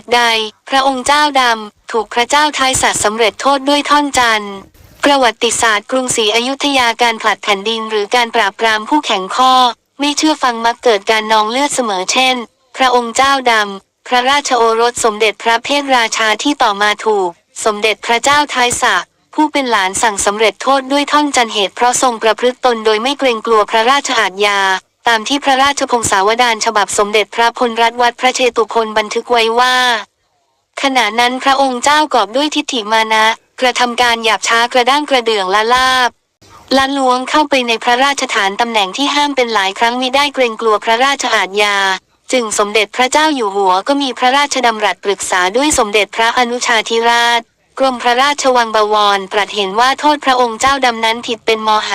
ตุใด พระองค์เจ้าดำ ถูกพระเจ้าทายสัตว์สำเร็จโทษด้วยท่อนจันทร์ประวัติศาสตร์กรุงศรีอยุธยาการผลัดแผ่นดินหรือการปราบปรามผู้แข็งข้อ ไม่เชื่อฟังมักเกิดการนองเลือดเสมอเช่น พระองค์เจ้าดำ พระราชโอรสสมเด็จพระเพทราชาที่ต่อมาถูก สมเด็จพระเจ้าทายสะผู้เป็นหลานสั่งสำเร็จโทษด้วยท่อนจันเหตุเพราะทรงประพฤติตนโดยไม่เกรงกลัวพระราชอาทยา ตามที่พระราชพงศาวดารฉบับสมเด็จพระพลรัตวัดพระเชตุพนบันทึกไว้ว่า ขณะนั้นพระองค์เจ้ากอบด้วยทิฏฐิมานะ กระทำการหยาบช้ากระด้างกระเดื่องละลาบละล้วงเข้าไปในพระราชฐานตำแหน่งที่ห้ามเป็นหลายครั้งมิได้เกรงกลัวพระราชอาทยาจึงสมเด็จพระเจ้าอยู่หัวก็มีพระราชดำรัสปรึกษาด้วยสมเด็จพระอนุชาธิราช กรมพระราชวังบวรตรัสเห็นว่าโทษพระองค์เจ้าดำนั้นผิดเป็นมห